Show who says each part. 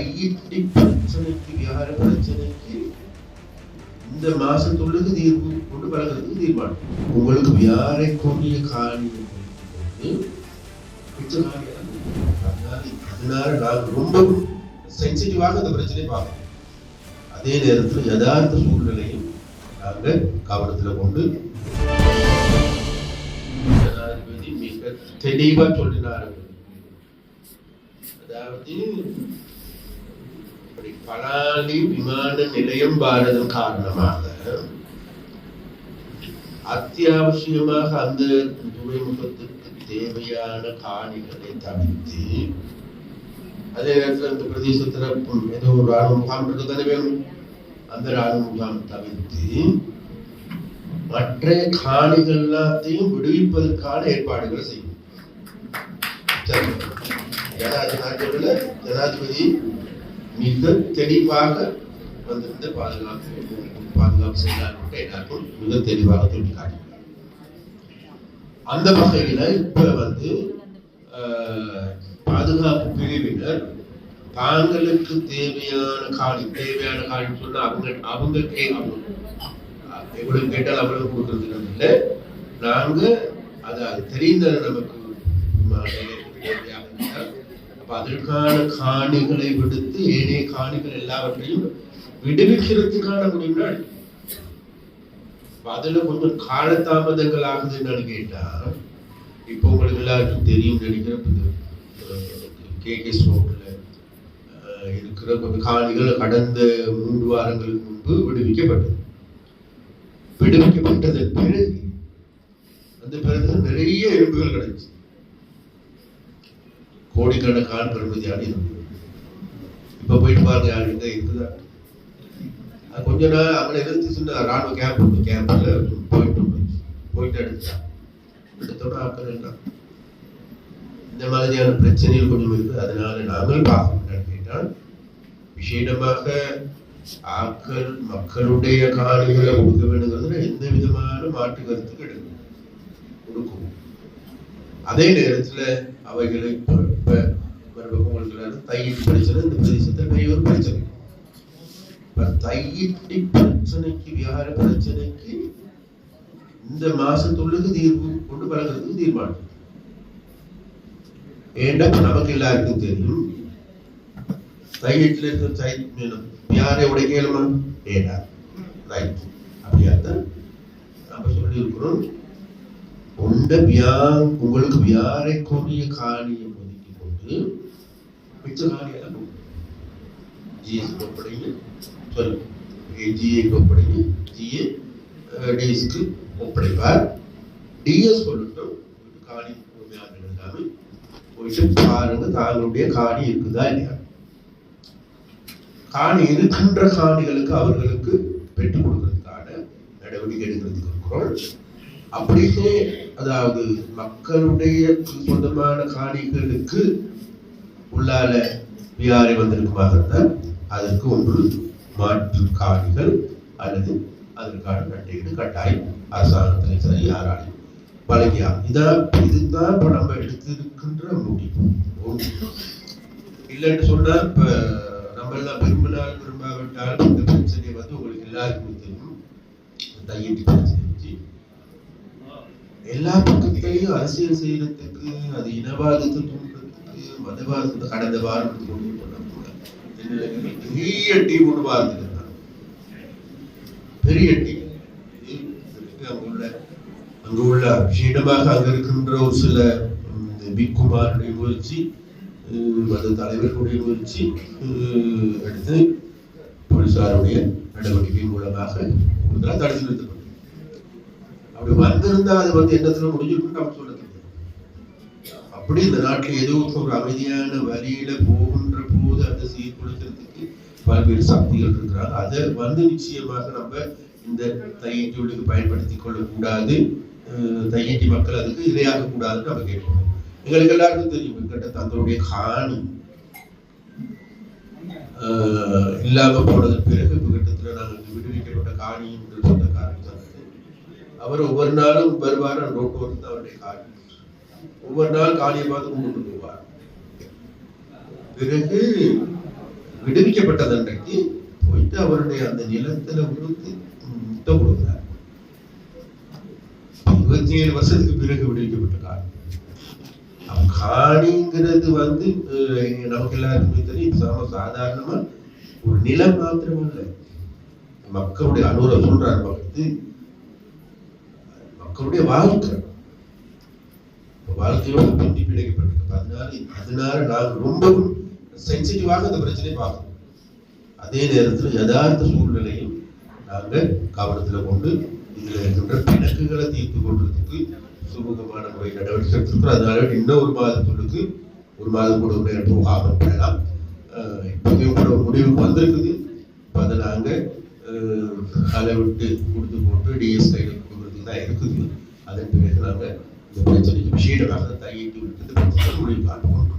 Speaker 1: தையிட்டி பிரச்சனைக்கு வியாபார பிரச்சனைக்கு இந்த மாசத்துள்ளது தீர்வு கொண்டு வழங்குறதுக்கு தீர்மானம். உங்களுக்கு வியாரை கொடிய காரணம் அதனால நாங்கள் ரொம்ப சென்சிட்டிவாக அந்த பிரச்சனையை பார்க்கணும். அதே நேரத்தில் யதார்த்த சூழ்நிலையும் நாங்கள் கவனத்தில் கொண்டு ஜனாதிபதி மிக தெளிவாக சொல்லினார்கள் அதாவது பலாலி விமான நிலையம் பாரதம் காரணமாக அத்தியாவசியமாக அந்த துறைமுகத்திற்கு தேவையான காணிகளை தவிர்த்து அதே நேரத்தில் அந்த பிரதேசத்தில் ஏதோ ஒரு ராணுவ முகாம் இருக்கு தானே வேணும்? அந்த ராணுவ முகாம் தவிர்த்து மற்ற காணிகள் எல்லாத்தையும் விடுவிப்பதற்கான ஏற்பாடுகளை செய்யும். ஜனாதிபதி மிக தெளிவாக வந்திருந்த பாதுகாப்பு பாதுகாப்பு செயலாளர் எல்லாருக்கும் மிக தெளிவாக சொல்லி அந்த வகையில இப்ப வந்து ஆஹ், பாதுகாப்பு பிரிவினர் தாங்களுக்கு தேவையான காணி தேவையான காணி சொன்னா அவங்க அவங்க கே- அவங்க எவ்வளவு கேட்டால் அவ்வளவு கொடுக்கறது இல்லை. நாங்க அது அது தெரிந்த நமக்கு. தேவையாக இருந்தால், அப்ப அதற்கான காணிகளை விடுத்து ஏனைய காணிகள் எல்லாவற்றையும் விடுவிக்கிறதுக்கான முடிவுனால் அதுல கொஞ்சம் காலதாமதங்கள் ஆகுதுன்னு கேட்டா இப்போ உங்களுக்கு எல்லாருக்கும் தெரியும் நினைக்கிறேன். கே கே இருக்கிற கொஞ்சம் காணிகள் கடந்த மூன்று வாரங்களுக்கு முன்பு விடுவிக்கப்பட்டது. விடுவிக்கப்பட்டதன் பிறகு அந்த பிறகு நிறைய எலும்புகள் கிடைச்சு கோடிக்கணக்கான பெருமதியான எலும்புகள் இப்ப போயிட்டு பாருங்க யாருங்க இருக்குதா? கொஞ்ச நாள் அங்கே இருந்து சின்ன ராணுவ கேம்ப் உண்டு கேம்ப்ல போயிட்டு போயிட்டு எடுத்துட்டான் எடுத்தோட ஆக்கள் எல்லாம். இந்த மாதிரியான பிரச்சனைகள் கொஞ்சம் இருக்கு. அதனால நாங்கள் பார்க்கணும் கேட்டால் விசேடமாக ஆக்கள் மக்களுடைய காணிகளை கொடுக்க வேண்டுங்கிறதுல எந்த விதமான மாற்று கருத்து கிடைக்கும் கொடுக்கும் அதே நேரத்தில் அவைகளை பிரச்சனை இந்த பிரச்சனை. பிரச்சனைக்கு வியாபார பிரச்சனைக்கு இந்த மாசத்துள்ளுக்கு தீர்வு கொண்டு வழங்குறதுக்கு தீர்மானம். ஏண்டா நமக்கு எல்லாருக்கும் தெரியும் தையத்தில் இருக்கிற தை மீனம் யாரை உடைக்கலுமா ஏடா ரைட் அப்படியாத்தான் நம்ம சொல்லி இருக்கிறோம் உண்ட வியா உங்களுக்கு வியாரை கொடிய காணியை ஒதுக்கி கொண்டு மிச்ச காணியெல்லாம் ஜிஎஸ் டிஎஸ்க்கு ஒப்படைப்பார் டிஎஸ் சொல்லட்டும் காணி போயிட்டு பாருங்க தாங்களுடைய காணி இருக்குதா இல்லையா காணி இருக்கின்ற காணிகளுக்கு அவர்களுக்கு பெற்றுக் கொடுக்கறதுக்கான நடவடிக்கை எடுக்கிறதுக்கு இருக்கிறோம் அப்படியே அதாவது மக்களுடைய சொந்தமான காணிகளுக்கு உள்ளால விகாரி வந்திருக்குமாக இருந்தால் அதற்கு ஒன்று மாற்று காணிகள் அல்லது அதற்கான நட்டையீடு கட்டாயம் அரசாங்கத்தில் சரி யாராலையும் வழங்கியா இதான் இதுதான் இப்ப நம்ம எடுத்திருக்கின்ற முடிவு. இல்லைன்னு சொன்னா இப்ப நம்ம எல்லாம் விரும்பினால் விரும்பாவிட்டால் இந்த பிரச்சனை வந்து உங்களுக்கு எல்லாருக்கும் தெரியும். தையட்டி பிரச்சனை எல்லா பக்கத்திலையும் அரசியல் செய்யறதுக்கு அது இனவாதத்தை தூண்டுறதுக்கு மதவாதத்தை கடந்த வாரம் கொண்டு போனாங்க. பெரிய டீம் ஒன்று வாரத்தில் பெரிய டீம் அங்க உள்ள அங்க உள்ள விஷயமாக அங்க இருக்கின்ற ஒரு சில ம், முயற்சி மத தலைவர்களுடைய முயற்சி அடுத்து போலீசாருடைய நடவடிக்கை மூலமாக தடுத்து நிறுத்தப்பட்டது அப்படி வந்திருந்தா அது வந்து என்னத்துல முடிஞ்சிருக்குன்னு நம்ம சொல்ல அப்படி இந்த நாட்டில் ஏதோ ஒரு அமைதியான வரியில போகின்ற போது அதை சீர்குலைக்கிறதுக்கு பல்வேறு சக்திகள் இருக்கிறாங்க அதை வந்து நிச்சயமாக நம்ம இந்த தையீட்டிகளுக்கு பயன்படுத்தி கொள்ளக்கூடாது. தையஞ்சி மக்கள் அதுக்கு இரையாக கூடாதுன்னு நம்ம கேட்போம் எங்களுக்கு எல்லாருக்கும் தெரியும் கிட்ட தங்களுடைய காணி இல்லாம போனதன் பிறகு இப்ப கிட்டத்துல நாங்கள் விடுவிக்கப்பட்ட காணி என்று சொன்ன காரணம் அவர் ஒவ்வொரு நாளும் வருவார் ரோட்டு வந்து அவருடைய காணி. ஒவ்வொரு நாள் காலியை பார்த்து கும்பிட்டு போவார். பிறகு விடுவிக்கப்பட்டது அன்றைக்கு போயிட்டு அவருடைய அந்த நிலத்துல விழுந்து முட்டை கொடுக்கிறார் இருபத்தி ஏழு வருஷத்துக்கு பிறகு விடுவிக்கப்பட்டிருக்கார் காணிங்கிறது வந்து நமக்கு எல்லாருக்குமே தெரியும் சாம சாதாரணமா ஒரு நிலம் மாத்திரம் இல்லை. மக்களுடைய அனுர சொல்றாரு பக்கத்து. மக்களுடைய வாழ்க்கை. வாழ்க்கையோட பின்னி பிணைக்கப்பட்டிருக்கு. அதனால அதனால நாங்கள் ரொம்பவும் சென்சிட்டிவாக அந்த பிரச்சனையை பார்க்கணும் அதே நேரத்தில் யதார்த்த சூழ்நிலையும் நாங்கள் கவனத்தில் கொண்டு இதில் இருக்கின்ற பிணக்குகளை தீர்த்து கொள்றதுக்கு சுமூகமான முறை நடவடிக்கை எடுத்திருக்கிறோம். அதனால இன்னும் ஒரு மாதத்துக்கு ஒரு மாதம் கூட நேரம் போகாமல் பண்ணலாம் இப்போதையும் கூட ஒரு முடிவுக்கு வந்திருக்குது. இப்போ அதை நாங்கள் அளவிட்டு கொடுத்து போட்டு டிஎஸ் கையில் கொடுக்குறதுக்கு தான் இருக்குது. அதன் பிறகு நாங்கள் இந்த பிரச்சனைக்கு விஷயமாக தையிட்டு விட்டு இந்த